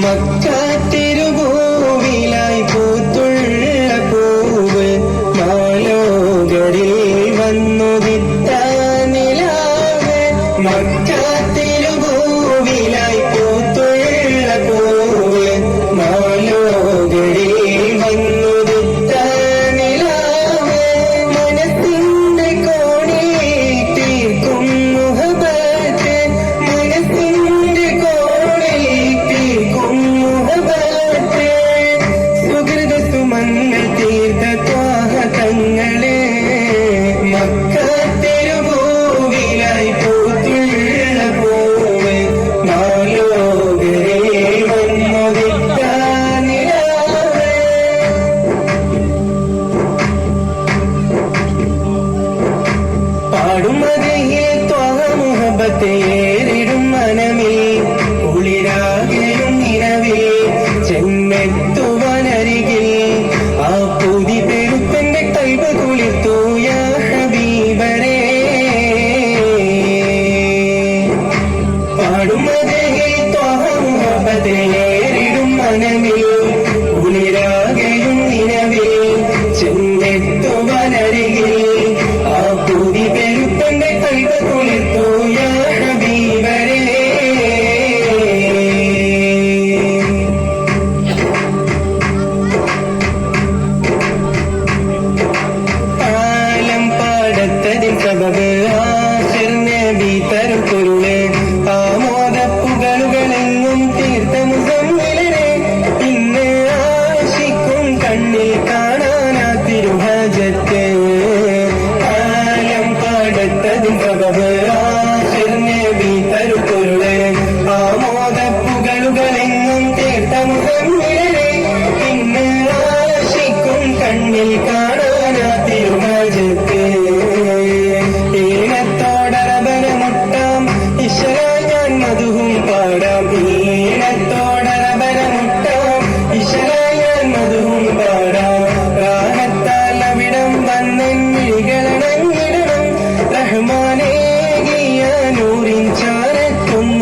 My. Maluma കേട്ടതിൻ കഥയായിരുന്നേ ബി തരുപ്പൊരുളെ ആമോദ പുകളുകളെങ്ങും തീർത്ത മുഖങ്ങളിലെ പിന്നെ ആശിക്കും കണ്ണിൽ കാണാനാ തിരുമാജത്തെ ഈണത്തോടറബന മുട്ടാം ഇശ ഞാൻ മധുവും പാടാം. ഈ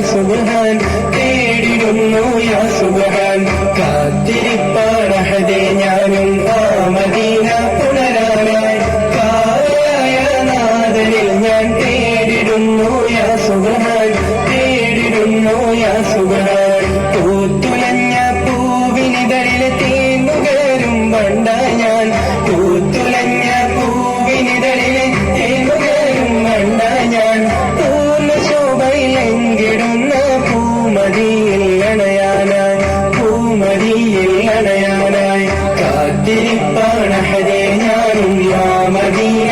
സുബഹാൻ തേടിടുന്നു യാ സുബഹാൻ. കാത്തിരിപ്പാറഹതേ ഞാനും. ആ തിരിപ്പണഹരേ ഞാനും യാ മദീന